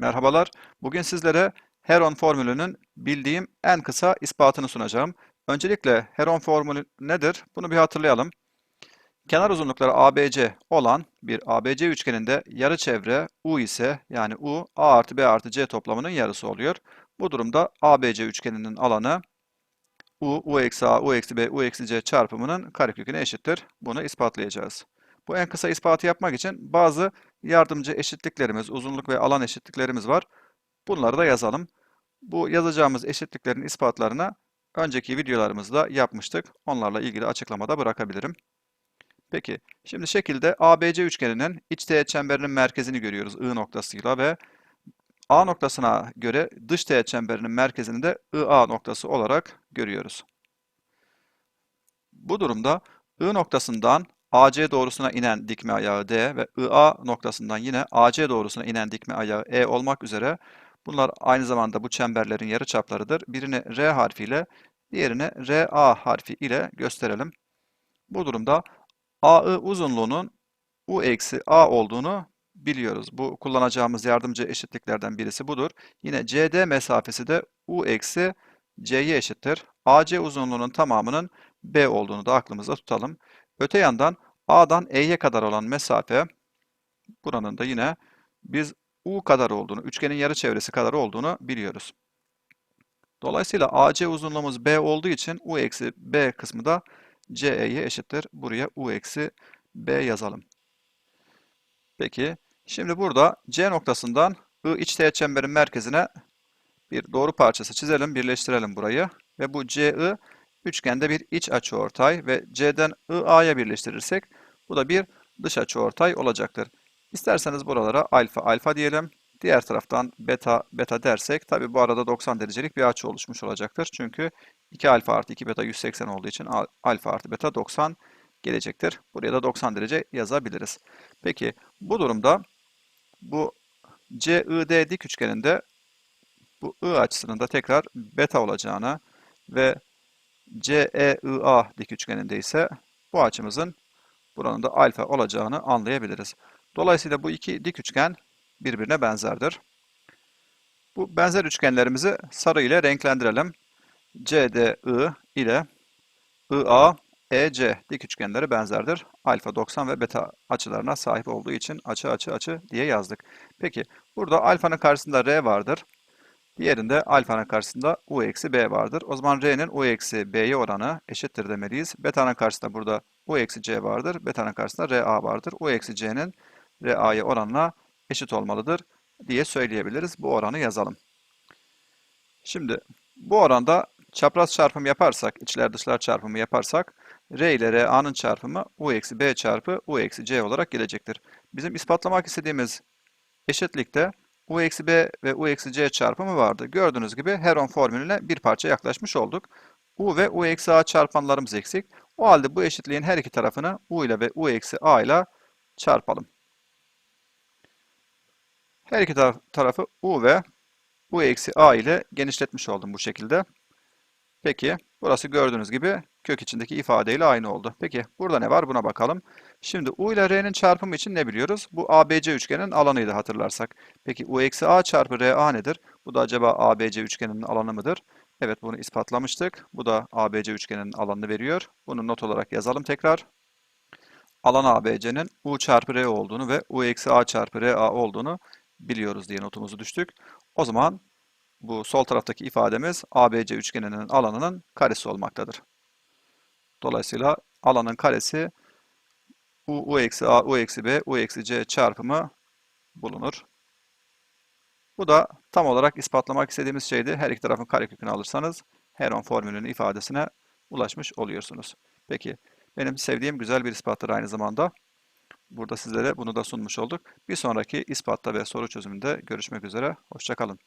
Merhabalar. Bugün sizlere Heron formülünün bildiğim en kısa ispatını sunacağım. Öncelikle Heron formülü nedir? Bunu bir hatırlayalım. Kenar uzunlukları ABC olan bir ABC üçgeninde yarı çevre U ise yani U A artı B artı C toplamının yarısı oluyor. Bu durumda ABC üçgeninin alanı U, U eksi A, U eksi B, U eksi C çarpımının kareköküne eşittir. Bunu ispatlayacağız. Bu en kısa ispatı yapmak için bazı yardımcı eşitliklerimiz, uzunluk ve alan eşitliklerimiz var. Bunları da yazalım. Bu yazacağımız eşitliklerin ispatlarını önceki videolarımızda yapmıştık. Onlarla ilgili açıklamada bırakabilirim. Peki, şimdi şekilde ABC üçgeninin iç teğet çemberinin merkezini görüyoruz I noktasıyla ve A noktasına göre dış teğet çemberinin merkezini de IA noktası olarak görüyoruz. Bu durumda I noktasından AC doğrusuna inen dikme ayağı D ve IA noktasından yine AC doğrusuna inen dikme ayağı E olmak üzere bunlar aynı zamanda bu çemberlerin yarıçaplarıdır. Birini R harfiyle, diğerini RA harfi ile gösterelim. Bu durumda AI uzunluğunun U eksi A olduğunu biliyoruz. Bu kullanacağımız yardımcı eşitliklerden birisi budur. Yine CD mesafesi de U eksi C'ye eşittir. AC uzunluğunun tamamının B olduğunu da aklımızda tutalım. Öte yandan A'dan E'ye kadar olan mesafe buranın da yine biz U kadar olduğunu, üçgenin yarı çevresi kadar olduğunu biliyoruz. Dolayısıyla AC uzunluğumuz B olduğu için U eksi B kısmı da CE'ye eşittir. Buraya U eksi B yazalım. Peki, şimdi burada C noktasından I iç teğet çemberin merkezine bir doğru parçası çizelim, birleştirelim burayı. Ve bu CI üçgende bir iç açıortay ve C'den IA'ya birleştirirsek bu da bir dış açıortay olacaktır. İsterseniz buralara alfa alfa diyelim. Diğer taraftan beta beta dersek tabi bu arada 90 derecelik bir açı oluşmuş olacaktır. Çünkü 2 alfa artı 2 beta 180 olduğu için alfa artı beta 90 gelecektir. Buraya da 90 derece yazabiliriz. Peki bu durumda bu CID dik üçgeninde bu I açısının da tekrar beta olacağını ve CEIA dik üçgeninde ise bu açımızın buranın da alfa olacağını anlayabiliriz. Dolayısıyla bu iki dik üçgen birbirine benzerdir. Bu benzer üçgenlerimizi sarı ile renklendirelim. CDI ile IA, EC dik üçgenleri benzerdir. Alfa 90 ve beta açılarına sahip olduğu için açı açı açı diye yazdık. Peki burada alfanın karşısında R vardır. Diğerinde alfanın karşısında u eksi b vardır. O zaman r'nin u eksi b'ye oranı eşittir demeliyiz. Beta'nın karşısında burada u eksi c vardır. Beta'nın karşısında ra vardır. u eksi c'nin ra'ya oranına eşit olmalıdır diye söyleyebiliriz. Bu oranı yazalım. Şimdi bu oranda çapraz çarpım yaparsak, içler dışlar çarpımı yaparsak r ile ra'nın çarpımı u eksi b çarpı u eksi c olarak gelecektir. Bizim ispatlamak istediğimiz eşitlikte u eksi b ve u eksi c çarpımı vardı. Gördüğünüz gibi Heron formülüne bir parça yaklaşmış olduk. u ve u eksi a çarpanlarımız eksik. O halde bu eşitliğin her iki tarafını u ile ve u eksi a ile çarpalım. Her iki tarafı u ve u eksi a ile genişletmiş oldum bu şekilde. Peki, burası gördüğünüz gibi kök içindeki ifadeyle aynı oldu. Peki, burada ne var? Buna bakalım. Şimdi u ile r'nin çarpımı için ne biliyoruz? Bu ABC üçgenin alanıydı hatırlarsak. Peki u eksi a çarpı ra nedir? Bu da acaba ABC üçgeninin alanı mıdır? Evet, bunu ispatlamıştık. Bu da ABC üçgeninin alanını veriyor. Bunu not olarak yazalım tekrar. Alan ABC'nin u çarpı r olduğunu ve u eksi a çarpı ra olduğunu biliyoruz diye notumuzu düştük. O zaman bu sol taraftaki ifademiz ABC üçgeninin alanının karesi olmaktadır. Dolayısıyla alanın karesi u, u eksi a, u eksi b, u eksi c çarpımı bulunur. Bu da tam olarak ispatlamak istediğimiz şeydi. Her iki tarafın karekökünü alırsanız Heron formülünün ifadesine ulaşmış oluyorsunuz. Peki, benim sevdiğim güzel bir ispattır aynı zamanda. Burada sizlere bunu da sunmuş olduk. Bir sonraki ispatta ve soru çözümünde görüşmek üzere. Hoşçakalın.